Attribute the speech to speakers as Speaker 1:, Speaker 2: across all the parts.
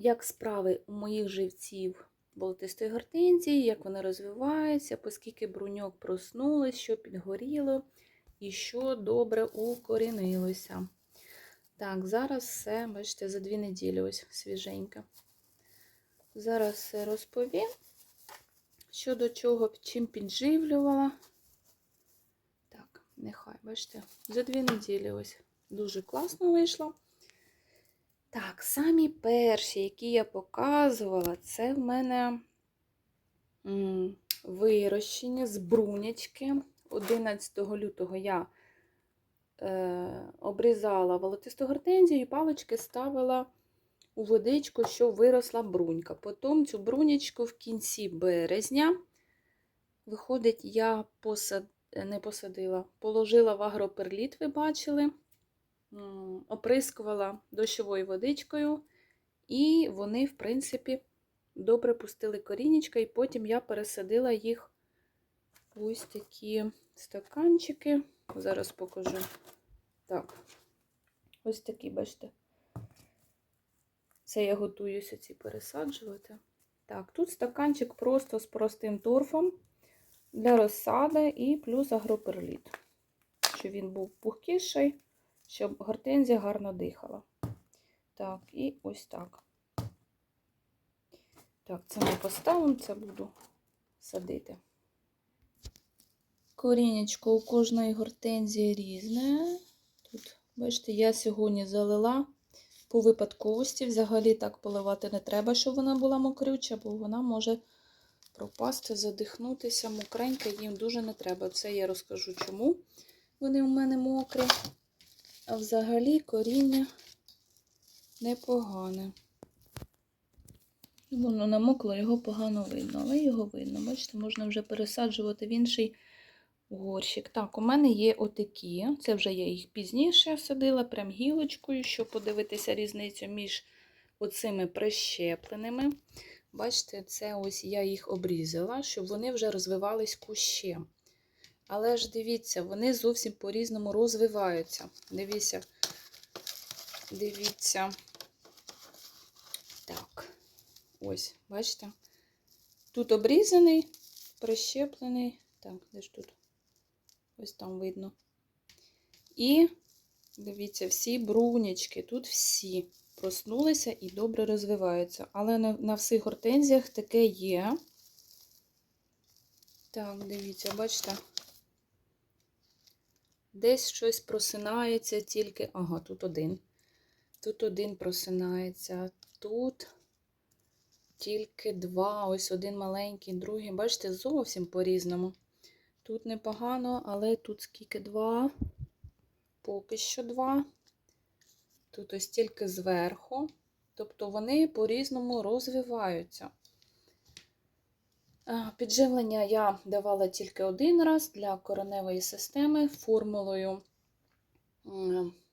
Speaker 1: як справи у моїх живців болотистої гортензії, як вони розвиваються, оскільки бруньок проснулись, що підгоріло і що добре укорінилося. Так, зараз все, бачите, за дві неділі ось свіженьке. Зараз все розповім, що до чого, чим підживлювала. Так, нехай, бачите, за дві неділі ось дуже класно вийшло. Так, самі перші, які я показувала, це в мене вирощення з брунячки. 11 лютого я е, обрізала волотисту гортензію і палички ставила у водичку, що виросла брунька. Потім цю брунячку в кінці березня, виходить, я посад... не посадила, положила в агроперліт, ви бачили, оприскувала дощовою водичкою, і вони, в принципі, добре пустили корінечка, і потім я пересадила їх в ось такі стаканчики. Зараз покажу. Так, ось такі, бачите. Це я готуюся ці пересаджувати. Так, тут стаканчик просто з простим торфом для розсади і плюс агроперліт. Щоб він був пухкіший, щоб гортензія гарно дихала. Так, і ось так. Так, це ми поставимо, це буду садити. Корінечко у кожної гортензії різне. Тут, бачите, я сьогодні залила по випадковості. Взагалі так поливати не треба, щоб вона була мокрюча, бо вона може пропасти, задихнутися. Мокренька їм дуже не треба. Це я розкажу, чому вони у мене мокрі. А взагалі коріння непогане. Воно намокло, його погано видно, але його видно. Бачите, можна вже пересаджувати в інший горщик. Так, у мене є отакі. Це вже я їх пізніше садила, прям гілочкою, щоб подивитися різницю між оцими прищепленими. Бачите, це ось я їх обрізала, щоб вони вже розвивались кущем. Але ж дивіться, вони зовсім по-різному розвиваються. Дивіться, дивіться. Так, ось, бачите? Тут обрізаний, прищеплений. Так, де ж тут? Ось там видно. І, дивіться, всі брунячки, тут всі проснулися і добре розвиваються. Але на, на всіх гортензіях таке є. Так, дивіться, бачите? Десь щось просинається тільки. Ага, тут один. Тут один просинається. Тут тільки два. Ось один маленький, другий. Бачите, зовсім по-різному. Тут непогано, але тут скільки два. Поки що два. Тут ось тільки зверху. Тобто вони по-різному розвиваються. Підживлення я давала тільки один раз для кореневої системи формулою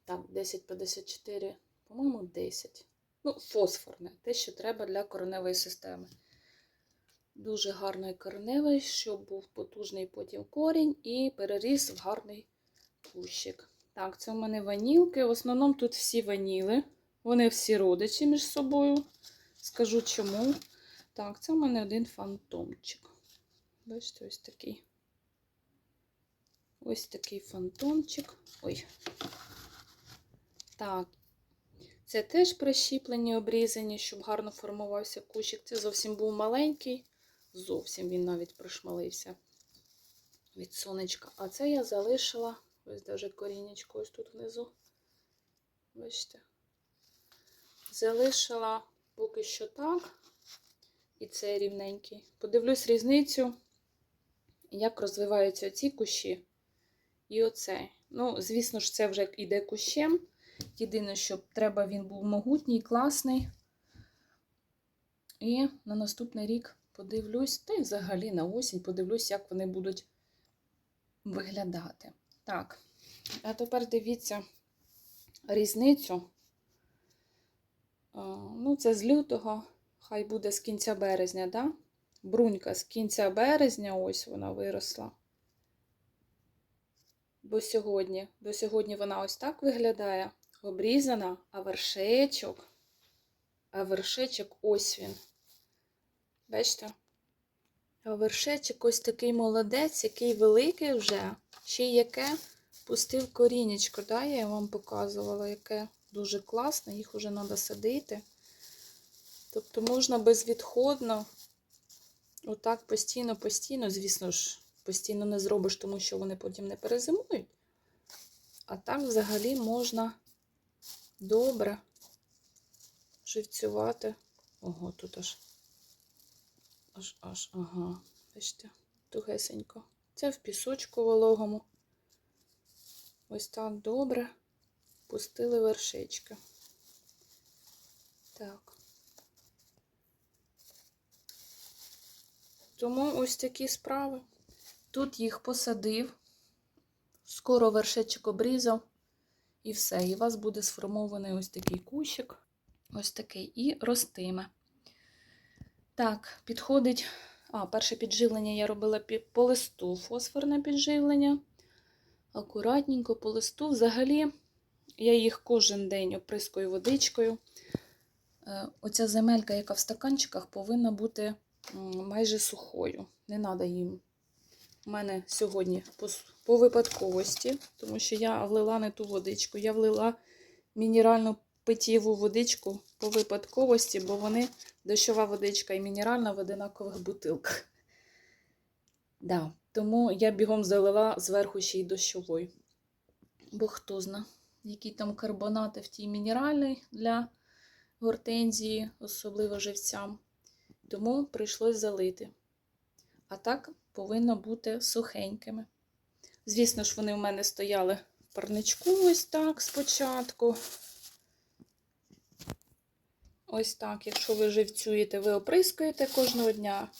Speaker 1: так, 1054, по-моєму, 10. Ну, фосфорне, те, що треба для кореневої системи. Дуже гарний кореневий, щоб був потужний потім корінь і переріс в гарний кущик. Так, це у мене ванілки. В основному тут всі ваніли. Вони всі родичі між собою. Скажу чому. Так, це у мене один фантомчик. Бачите, ось такий. Ось такий фантомчик. Ой. Так. Це теж прищіплені, обрізані, щоб гарно формувався кущик. Це зовсім був маленький. Зовсім він навіть пришмалився від сонечка. А це я залишила, ось навіть корінечко ось тут внизу. Бачите? Залишила поки що так. І цей рівненький. Подивлюсь різницю, як розвиваються ці кущі і оцей. Ну, звісно ж, це вже йде кущем. Єдине, що треба він був могутній, класний. І на наступний рік подивлюсь, та й взагалі на осінь подивлюсь, як вони будуть виглядати. Так, а тепер дивіться різницю. Ну, це з лютого, хай буде з кінця березня, да? Брунька з кінця березня, ось вона виросла. Бо сьогодні, до сьогодні вона ось так виглядає, обрізана, а вершечок А вершечок ось він. Бачите? А вершечок ось такий молодець, який великий вже. Ще й яке пустив корінечко. Да? Я вам показувала, яке дуже класне, їх вже треба садити. Тобто можна безвідходно, отак постійно-постійно, звісно ж, постійно не зробиш, тому що вони потім не перезимують. А так взагалі можна добре живцювати. Ого, тут аж аж аж, ага, бачите, тугесенько. Це в пісочку вологому. Ось так добре пустили вершечки. Так. Тому ось такі справи. Тут їх посадив, скоро вершечок обрізав, і все. І у вас буде сформований ось такий кущик, ось такий, і ростиме. Так, підходить. А, перше підживлення я робила по листу фосфорне підживлення. Акуратненько по листу. Взагалі, я їх кожен день оприскую водичкою. Е, Оця земелька, яка в стаканчиках, повинна бути майже сухою. Не треба їм. У мене сьогодні по, по випадковості, тому що я влила не ту водичку. Я влила мінеральну питєву водичку по випадковості, бо вони дощова водичка і мінеральна в одинакових бутилках. Да, тому я бігом залила зверху ще й дощовою. Бо хто зна, які там карбонати в тій мінеральній для гортензії, особливо живцям. Тому прийшлось залити. А так повинно бути сухенькими. Звісно ж, вони в мене стояли в парничку ось так спочатку. Ось так, якщо ви живцюєте, ви оприскуєте кожного дня.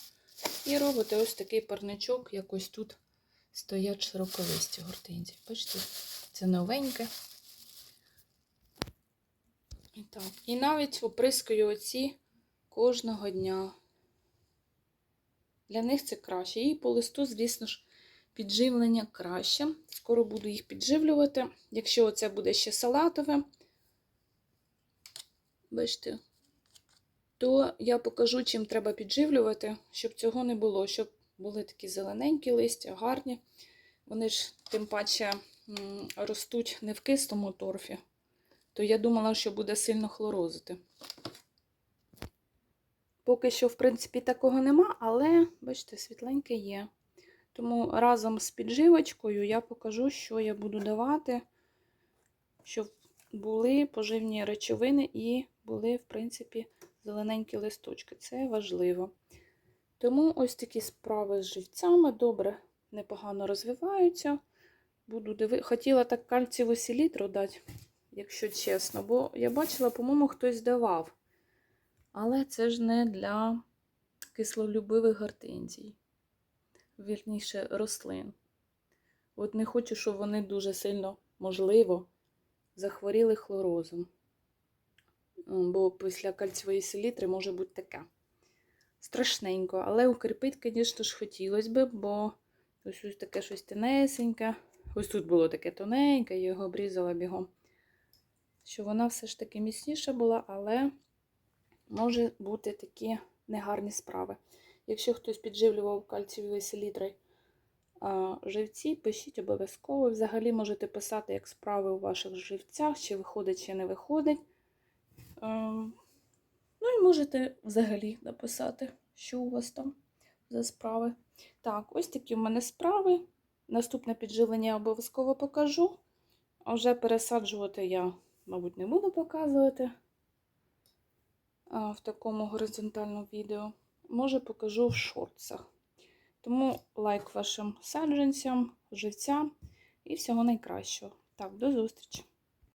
Speaker 1: І робите ось такий парничок, як ось тут стоять широковисті гортензії. Бачите, це новеньке. І так. І навіть оприскую оці кожного дня. Для них це краще. І по листу, звісно ж, підживлення краще. Скоро буду їх підживлювати. Якщо це буде ще салатове, бачите, то я покажу, чим треба підживлювати, щоб цього не було, щоб були такі зелененькі листя, гарні. Вони ж, тим паче, ростуть не в кислому торфі, то я думала, що буде сильно хлорозити. Поки що, в принципі, такого нема, але, бачите, світленьке є. Тому разом з підживочкою я покажу, що я буду давати, щоб були поживні речовини і були, в принципі, зелененькі листочки. Це важливо. Тому ось такі справи з живцями добре, непогано розвиваються. Буду диви... Хотіла так кальціву селітру дати, якщо чесно, бо я бачила, по-моєму, хтось давав. Але це ж не для кислолюбивих гортензій, вірніше, рослин. От не хочу, щоб вони дуже сильно, можливо, захворіли хлорозом. Бо після кальцевої селітри може бути таке. Страшненько, але укріпити, звісно ж, хотілося б, бо ось ось таке щось тенесеньке. Ось тут було таке тоненьке, я його обрізала бігом. Що вона все ж таки міцніша була, але може бути такі негарні справи. Якщо хтось підживлював кальцієвою селітрою живці, пишіть обов'язково. Взагалі можете писати, як справи у ваших живцях, чи виходить, чи не виходить. Ну і можете взагалі написати, що у вас там за справи. Так, ось такі в мене справи. Наступне підживлення я обов'язково покажу. А вже пересаджувати я, мабуть, не буду показувати в такому горизонтальному відео. Може, покажу в шортсах. Тому лайк вашим саджанцям, живцям і всього найкращого. Так, до зустрічі!